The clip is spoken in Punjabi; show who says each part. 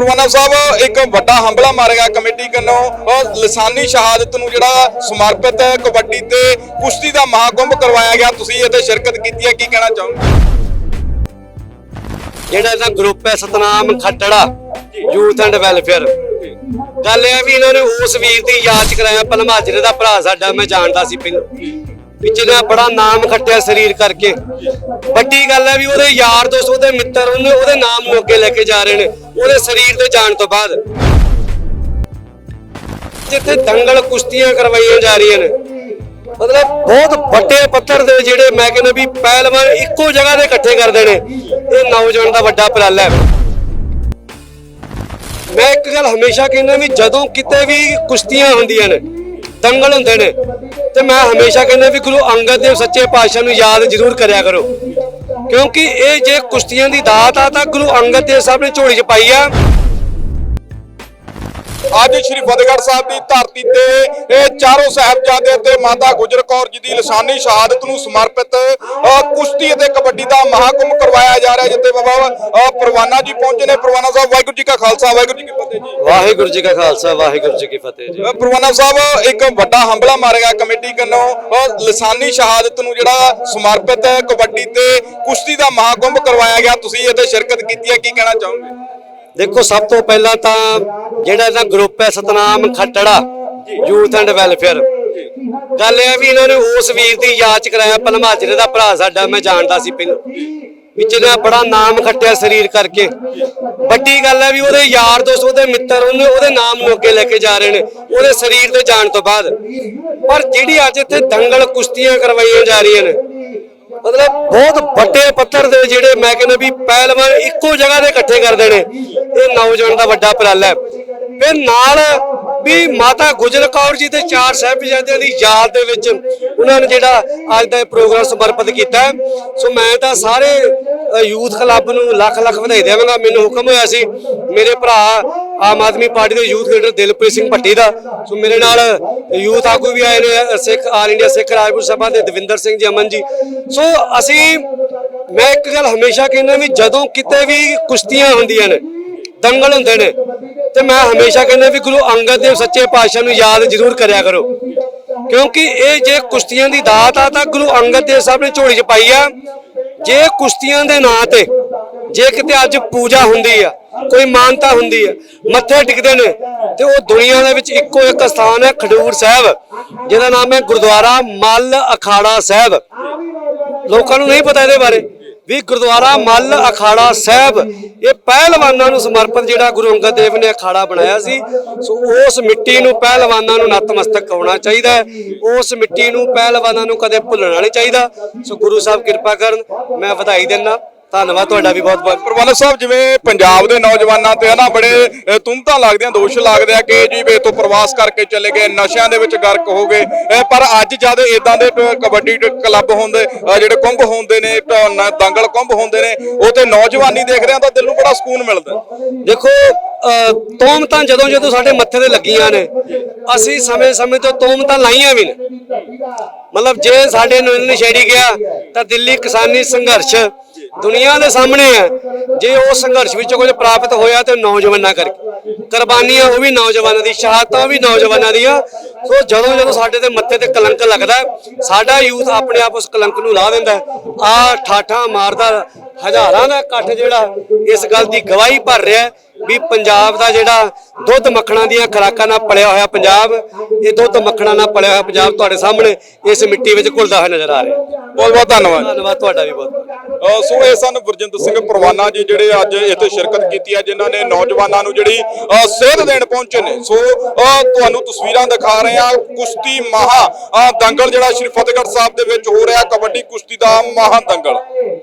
Speaker 1: ਪ੍ਰਵਾਨਾ ਸਾਹਿਬ, ਇੱਕ ਵੱਡਾ ਹੰਬਲਾ ਮਾਰਿਆ ਗਿਆ ਕਮੇਟੀ ਵੱਲੋਂ, ਅਹ ਲਸਾਨੀ ਸ਼ਹਾਦਤ ਨੂੰ ਜਿਹੜਾ ਸਮਰਪਿਤ ਹੈ ਕਬੱਡੀ ਤੇ ਕੁਸ਼ਤੀ ਦਾ ਮਹਾਕੁੰਭ ਕਰਵਾਇਆ ਗਿਆ। ਤੁਸੀਂ ਇਹਦੇ ਸ਼ਿਰਕਤ ਕੀਤੀ ਹੈ, ਕੀ ਕਹਿਣਾ ਚਾਹੋਗੇ?
Speaker 2: ਜਿਹੜਾ ਇਹਦਾ ਗਰੁੱਪ ਹੈ, Satnam Khattra youth and welfare ਗੱਲ ਇਹ ਵੀ ਇਹਨਾਂ ਨੇ ਉਸ ਵੀਰ ਦੀ ਯਾਦ ਕਰਾਇਆ ਪਲਮਾਜਰੇ ਦਾ ਭਰਾ ਸਾਡਾ, ਮੈਂ ਜਾਣਦਾ ਸੀ ਪਹਿਲਾਂ। ਜਿਹਨੇ ਬੜਾ ਨਾਮ ਖੱਟਿਆ ਸਰੀਰ ਕਰਕੇ। ਵੱਡੀ ਗੱਲ ਹੈ ਵੀ ਉਹਦੇ ਯਾਰ ਦੋਸਤ, ਉਹਦੇ ਮਿੱਤਰ ਉਹਨੇ ਉਹਦੇ ਨਾਮ ਨੂੰ ਲੈ ਕੇ ਜਾ ਰਹੇ ਨੇ। ਉਹਦੇ ਸਰੀਰ ਦੇ ਜਾਣ ਤੋਂ ਬਾਅਦ। ਜਿੱਥੇ ਦੰਗਲ ਕੁਸ਼ਤੀਆਂ ਕਰਵਾਈਆਂ ਜਾ ਰਹੀਆਂ ਨੇ, ਮਤਲਬ ਬਹੁਤ ਵੱਡੇ ਪੱਧਰ ਦੇ ਜਿਹੜੇ ਮੈਂ ਕਹਿੰਦਾ ਵੀ ਪਹਿਲਵਾਨ ਇੱਕੋ ਜਗ੍ਹਾ ਤੇ ਇਕੱਠੇ ਕਰਦੇ ਨੇ, ਇਹ ਨੌਜਵਾਨ ਦਾ ਵੱਡਾ ਪਰਾਲਾ ਹੈ। ਮੈਂ ਇੱਕ ਗੱਲ ਹਮੇਸ਼ਾ ਕਹਿੰਦਾ ਵੀ ਜਦੋਂ ਕਿਤੇ ਵੀ ਕੁਸ਼ਤੀਆਂ ਹੁੰਦੀਆਂ ਨੇ, ਦੰਗਲ ਹੁੰਦੇ ਨੇ, ਤੇ ਮੈਂ ਹਮੇਸ਼ਾ ਕਹਿੰਦਾ ਵੀ ਗੁਰੂ ਅੰਗਦ ਦੇਵ ਸੱਚੇ ਪਾਤਸ਼ਾਹ ਨੂੰ ਯਾਦ ਜ਼ਰੂਰ ਕਰਿਆ ਕਰੋ। ਕਿਉਂਕਿ ਇਹ ਜੇ ਕੁਸ਼ਤੀਆਂ ਦੀ ਦਾਤ ਆ ਤਾਂ ਗੁਰੂ ਅੰਗਦ ਦੇਵ ਸਾਹਿਬ ਨੇ ਝੋਲੀ 'ਚ ਪਾਈ ਆ।
Speaker 1: ਅੱਜ ਸ਼੍ਰੀ ਫਤਿਹਗੜ੍ਹ ਸਾਹਿਬ ਦੀ ਧਰਤੀ ਤੇ ਇਹ ਚਾਰੋਂ ਸਾਹਿਬਜ਼ਾਦੇ ਤੇ ਮਾਤਾ ਗੁਜਰ ਕੌਰ ਜੀ ਦੀ ਲਸਾਨੀ ਸ਼ਹਾਦਤ ਨੂੰ ਸਮਰਪਿਤ ਕੁਸ਼ਤੀ ਅਤੇ ਕਬੱਡੀ ਦਾ ਮਹਾਕੁੰਭ ਕਰਵਾਇਆ ਜਾ ਰਿਹਾ ਜਿੱਥੇ ਬਾਬਾ ਪਰਵਾਨਾ ਜੀ ਪਹੁੰਚੇ ਨੇ। ਪਰਵਾਨਾ ਸਾਹਿਬ ਵਾਹਿਗੁਰੂ ਜੀ ਕਾ ਖਾਲਸਾ ਵਾਹਿਗੁਰੂ ਜੀ ਕੀ ਫਤਿਹ ਜੀ।
Speaker 2: ਵਾਹਿਗੁਰੂ ਜੀ ਕਾ ਖਾਲਸਾ ਵਾਹਿਗੁਰੂ ਜੀ ਕੀ ਫਤਿਹ ਜੀ।
Speaker 1: ਪਰਵਾਨਾ ਸਾਹਿਬ ਇੱਕ ਵੱਡਾ ਹੰਬਲਾ ਮਾਰਿਆ ਕਮੇਟੀ ਅਹ, ਲਸਾਨੀ ਸ਼ਹਾਦਤ ਨੂੰ ਜਿਹੜਾ ਸਮਰਪਿਤ ਕਬੱਡੀ ਤੇ ਕੁਸ਼ਤੀ ਦਾ ਮਹਾਕੁੰਭ ਕਰਵਾਇਆ ਗਿਆ। ਤੁਸੀਂ ਇਹਦੇ ਸ਼ਿਰਕਤ ਕੀਤੀ ਹੈ ਕੀ ਕਹਿਣਾ ਚਾਹੋਗੇ?
Speaker 2: ਦੇਖੋ, ਸਭ ਤੋਂ ਪਹਿਲਾਂ ਤਾਂ ਜਿਹੜਾ ਇਹਦਾ ਗਰੁੱਪ ਹੈ Satnam Khattra youth and welfare ਗੱਲ ਇਹ ਵੀ ਇਹਨਾਂ ਨੇ ਉਸ ਵੀਰ ਦੀ ਯਾਦ ਚ ਕਰਾਇਆ ਪਲਮਾਜਰੇ ਦਾ ਭਰਾ ਸਾਡਾ, ਮੈਂ ਜਾਣਦਾ ਸੀ ਪਹਿਲਾਂ। ਵਿੱਚ ਜਿਹਨੇ ਬੜਾ ਨਾਮ ਖੱਟਿਆ ਸਰੀਰ ਕਰਕੇ। ਵੱਡੀ ਗੱਲ ਹੈ ਵੀ ਉਹਦੇ ਯਾਰ ਦੋਸਤ, ਉਹਦੇ ਮਿੱਤਰ, ਉਹਨੇ ਉਹਦੇ ਨਾਮ ਨੂੰ ਅੱਗੇ ਲੈ ਕੇ ਜਾ ਰਹੇ ਨੇ, ਉਹਦੇ ਸਰੀਰ ਦੇ ਜਾਣ ਤੋਂ ਬਾਅਦ। ਪਰ ਜਿਹੜੀ ਅੱਜ ਇੱਥੇ ਦੰਗਲ ਕੁਸ਼ਤੀਆਂ ਕਰਵਾਈਆਂ ਜਾ ਰਹੀਆਂ ਨੇ ਮਤਲਬ ਬਹੁਤ ਵੱਡੇ ਪੱਧਰ ਦੇ ਜਿਹੜੇ ਮੈਂ ਕਹਿੰਦਾ ਵੀ ਪਹਿਲਵਾਨ ਇੱਕੋ ਜਗ੍ਹਾ ਤੇ ਇਕੱਠੇ ਕਰਦੇ ਨੇ। ਇਹ ਨੌਜਵਾਨ ਦਾ ਵੱਡਾ ਉਪਰਾਲਾ ਹੈ। ਫਿਰ ਨਾਲ ਵੀ ਮਾਤਾ ਗੁਜਰ ਕੌਰ ਜੀ ਦੇ ਚਾਰ ਸਾਹਿਬਜ਼ਾਦਿਆਂ ਦੀ ਯਾਦ ਦੇ ਵਿੱਚ ਉਹਨਾਂ ਨੇ ਜਿਹੜਾ ਅੱਜ ਦਾ ਇਹ ਪ੍ਰੋਗਰਾਮ ਸਮਰਪਿਤ ਕੀਤਾ ਸੋ ਮੈਂ ਤਾਂ ਸਾਰੇ ਯੂਥ ਕਲੱਬ ਨੂੰ ਲੱਖ ਲੱਖ ਵਧਾਈ ਦੇਵਾਂਗਾ। ਮੈਨੂੰ ਹੁਕਮ ਹੋਇਆ ਸੀ, ਮੇਰੇ ਭਰਾ ਆਮ ਆਦਮੀ ਪਾਰਟੀ ਦੇ ਯੂਥ ਲੀਡਰ ਦਿਲਪ੍ਰੀਤ ਸਿੰਘ ਭੱਟੀ ਦਾ। ਸੋ ਮੇਰੇ ਨਾਲ ਯੂਥ ਆਗੂ ਵੀ ਆਏ ਨੇ ਸਿੱਖ, ਆਲ ਇੰਡੀਆ ਸਿੱਖ ਰਾਜਪੂਤ ਸਭਾ ਦੇ ਦਵਿੰਦਰ ਸਿੰਘ ਜੀ, ਅਮਨ ਜੀ। ਸੋ ਅਸੀਂ, ਮੈਂ ਇੱਕ ਗੱਲ ਹਮੇਸ਼ਾ ਕਹਿੰਦਾ ਵੀ ਜਦੋਂ ਕਿਤੇ ਵੀ ਕੁਸ਼ਤੀਆਂ ਹੁੰਦੀਆਂ ਨੇ, ਦੰਗਲ ਹੁੰਦੇ ਨੇ, ਤੇ ਮੈਂ ਹਮੇਸ਼ਾ ਕਹਿੰਦਾ ਵੀ ਗੁਰੂ ਅੰਗਦ ਦੇਵ ਸੱਚੇ ਪਾਤਸ਼ਾਹ ਨੂੰ ਯਾਦ ਜ਼ਰੂਰ ਕਰਿਆ ਕਰੋ। ਕਿਉਂਕਿ ਇਹ ਜੇ ਕੁਸ਼ਤੀਆਂ ਦੀ ਦਾਤ ਆ, ਤਾਂ ਗੁਰੂ ਅੰਗਦ ਦੇਵ ਸਾਹਿਬ ਨੇ ਝੋਲੀ 'ਚ ਪਾਈ ਆ। ਜੇ ਕੁਸ਼ਤੀਆਂ ਦੇ ਨਾਂ ਤੇ, ਜੇ ਕਿਤੇ ਅੱਜ ਪੂਜਾ ਹੁੰਦੀ ਆ ਕੋਈ ਮਾਨਤਾ ਹੁੰਦੀ ਹੈ, ਮੱਥੇ ਟਿਕਦੇ ਨੇ। ਤੇ ਉਹ ਦੁਨੀਆ ਦੇ ਵਿੱਚ ਇੱਕੋ ਇੱਕ ਸਥਾਨ ਹੈ, ਖਡੂਰ ਸਾਹਿਬ, ਜਿਹਦਾ ਨਾਮ ਹੈ ਗੁਰਦੁਆਰਾ ਮੱਲ ਅਖਾੜਾ ਸਾਹਿਬ। ਲੋਕਾਂ ਨੂੰ ਨਹੀਂ ਪਤਾ ਇਹਦੇ ਬਾਰੇ ਵੀ ਗੁਰਦੁਆਰਾ ਮੱਲ ਅਖਾੜਾ ਸਾਹਿਬ, ਇਹ ਪਹਿਲਵਾਨਾਂ ਨੂੰ ਸਮਰਪਿਤ ਜਿਹੜਾ ਗੁਰੂ ਅੰਗਦ ਦੇਵ ਨੇ ਅਖਾੜਾ ਬਣਾਇਆ ਸੀ। ਸੋ ਉਸ ਮਿੱਟੀ ਨੂੰ ਪਹਿਲਵਾਨਾਂ ਨੂੰ ਨਤਮਸਤਕ ਹੋਣਾ ਚਾਹੀਦਾ ਹੈ। ਉਸ ਮਿੱਟੀ ਨੂੰ ਪਹਿਲਵਾਨਾਂ ਨੂੰ ਕਦੇ ਭੁੱਲਣਾ ਨਹੀਂ ਚਾਹੀਦਾ। ਸੋ ਗੁਰੂ ਸਾਹਿਬ ਕਿਰਪਾ ਕਰਨ, ਮੈਂ ਵਧਾਈ ਦਿੰਦਾ। ਧੰਨਵਾਦ ਤੁਹਾਡਾ ਵੀ ਬਹੁਤ ਬਹੁਤ।
Speaker 1: ਪ੍ਰਵਾਨਾ ਸਾਹਿਬ ਜਿਵੇਂ ਪੰਜਾਬ ਦੇ ਨੌਜਵਾਨਾਂ ਤੇ ਹਨਾ ਬੜੇ ਅਹ, ਲੱਗਦੀਆਂ ਦੋਸ਼ ਲੱਗਦੇ ਆ ਕਿ ਜੀ ਵੇ ਤੋਂ ਪ੍ਰਵਾਸ ਕਰਕੇ ਚਲੇ ਗਏ ਨਸ਼ਿਆਂ ਦੇ ਵਿੱਚ ਗਰਕ ਹੋ ਗਏ। ਪਰ ਅੱਜ ਜਦ ਇਦਾਂ ਦੇ ਕਬੱਡੀ ਕਲੱਬ ਹੁੰਦੇ ਜਿਹੜੇ ਕੁੰਭ ਹੁੰਦੇ ਨੇ ਦੰਗਲ ਕੁੰਭ ਹੁੰਦੇ ਨੇ ਉਹ ਤੇ ਨੌਜਵਾਨੀ ਦੇਖ ਰਹੇ ਤਾਂ ਦਿਲ ਨੂੰ ਬੜਾ ਸਕੂਨ ਮਿਲਦਾ।
Speaker 2: ਦੇਖੋ ਅਹ, ਤੋਮਤਾਂ ਜਦੋਂ ਜਦੋਂ ਸਾਡੇ ਮੱਥੇ ਤੇ ਲੱਗੀਆਂ ਨੇ ਅਸੀਂ ਸਮੇਂ-ਸਮੇਂ ਤੋਂ ਤੋਮਤਾਂ ਲਾਈਆਂ ਵੀ ਨੇ। ਮਤਲਬ ਜੇ ਸਾਡੇ ਨੂੰ ਨਸ਼ੇੜੀ ਗਿਆ ਤਾਂ ਦਿੱਲੀ ਕਿਸਾਨੀ ਸੰਘਰਸ਼ ਦੁਨੀਆ ਦੇ ਸਾਹਮਣੇ ਹੈ। ਜੇ ਉਹ ਸੰਘਰਸ਼ ਵਿੱਚੋਂ ਕੁਝ ਪ੍ਰਾਪਤ ਹੋਇਆ ਤੇ ਨੌਜਵਾਨਾਂ ਕਰਕੇ। ਕੁਰਬਾਨੀਆਂ ਉਹ ਵੀ ਨੌਜਵਾਨਾਂ ਦੀ, ਸ਼ਹਾਦਤਾਂ ਵੀ ਨੌਜਵਾਨਾਂ ਦੀਆਂ। ਸੋ ਜਦੋਂ ਜਦੋਂ ਸਾਡੇ ਤੇ ਮੱਥੇ ਤੇ ਕਲੰਕ ਲੱਗਦਾ ਸਾਡਾ ਯੂਥ ਆਪਣੇ ਆਪ ਉਸ ਕਲੰਕ ਨੂੰ ਲਾ ਦਿੰਦਾ ਆ ਠਾਠਾਂ ਮਾਰਦਾ ਹਜ਼ਾਰਾਂ ਦਾ ਇਕੱਠ ਜਿਹੜਾ ਇਸ ਗੱਲ ਦੀ ਗਵਾਹੀ ਭਰ ਰਿਹਾ ਵੀ ਪੰਜਾਬ ਦਾ ਜਿਹੜਾ ਦੁੱਧ ਮੱਖਣਾ ਦੀਆਂ ਖਰਾਕਾਂ ਨਾਲ ਪਲਿਆ ਹੋਇਆ ਪੰਜਾਬ ਇਹ ਦੁੱਧ ਮੱਖਣਾ ਨਾਲ ਪਲਿਆ ਹੋਇਆ ਪੰਜਾਬ ਤੁਹਾਡੇ ਸਾਹਮਣੇ ਇਸ ਮਿੱਟੀ ਵਿੱਚ ਘੁਲਦਾ ਹੋਇਆ ਨਜ਼ਰ ਆ ਰਿਹਾ।
Speaker 1: ਬਹੁਤ ਬਹੁਤ ਧੰਨਵਾਦ।
Speaker 2: ਧੰਨਵਾਦ ਤੁਹਾਡਾ ਵੀ ਬਹੁਤ।
Speaker 1: ਸੋ ਇਹ ਸਨ ਗੁਰਜਿੰਦਰ ਸਿੰਘ ਪਰਵਾਨਾ ਜੀ ਜਿਹੜੇ ਅੱਜ ਇੱਥੇ ਸ਼ਿਰਕਤ ਕੀਤੀ ਹੈ ਜਿਨ੍ਹਾਂ ਨੇ ਨੌਜਵਾਨਾਂ ਨੂੰ ਜਿਹੜੀ ਸੇਧ ਦੇਣ ਪਹੁੰਚੇ ਨੇ। ਸੋ ਤੁਹਾਨੂੰ ਤਸਵੀਰਾਂ ਦਿਖਾ ਰਹੇ ਹਾਂ ਕੁਸ਼ਤੀ ਮਹਾ ਦੰਗਲ ਜਿਹੜਾ ਸ਼੍ਰੀ ਫਤਿਹਗੜ੍ਹ ਸਾਹਿਬ ਦੇ ਵਿੱਚ ਹੋ ਰਿਹਾ ਕਬੱਡੀ ਕੁਸ਼ਤੀ ਦਾ ਮਹਾ ਦੰਗਲ।